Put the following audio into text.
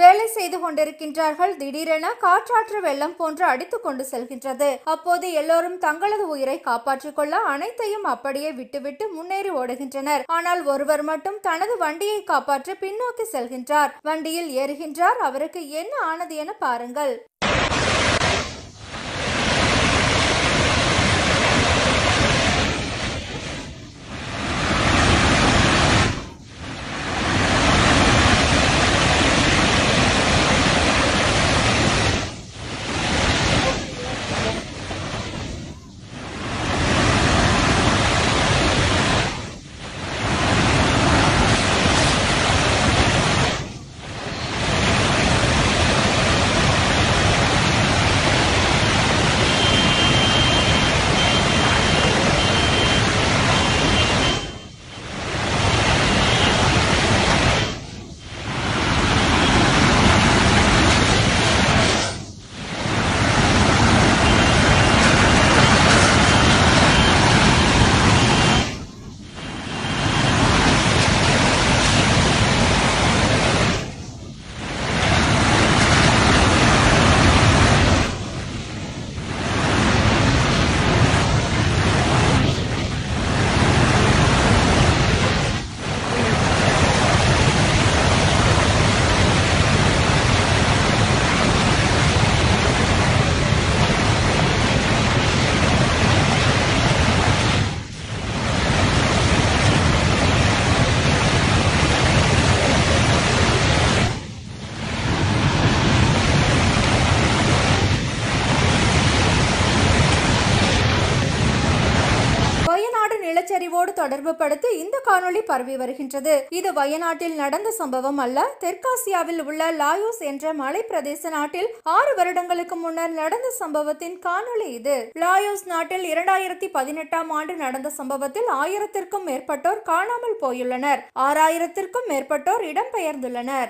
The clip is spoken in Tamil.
வேலை செய்து கொண்டிருக்கின்றார்கள். திடீரென காற்றாற்று வெள்ளம் போன்று அடித்து கொண்டு செல்கின்றது. அப்போது எல்லோரும் தங்களது உயிரை காப்பாற்றிக் கொள்ள அனைத்தையும் அப்படியே விட்டுவிட்டு முன்னேறி ஓடுகின்றனர். ஆனால் ஒருவர் மட்டும் தனது வண்டியை காப்பாற்றி பின்னோக்கி செல்கின்றார். வண்டியில் ஏறுகின்றார். அவருக்கு என்ன ஆனது என பாருங்கள். நிலச்சரிவோடு தொடர்பு படுத்தி இந்த காணொளி பரவி வருகின்றது. இது வயநாட்டில் நடந்த சம்பவம் அல்ல. தெற்காசியாவில் உள்ள லாயோஸ் என்ற மலை பிரதேச நாட்டில் ஆறு வருடங்களுக்கு முன்னர் நடந்த சம்பவத்தின் காணொளி இது. லாயோஸ் நாட்டில் இரண்டாயிரத்தி பதினெட்டாம் ஆண்டு நடந்த சம்பவத்தில் ஆயிரத்திற்கும் மேற்பட்டோர் காணாமல் போயுள்ளனர். ஆறாயிரத்திற்கும் மேற்பட்டோர் இடம்பெயர்ந்துள்ளனர்.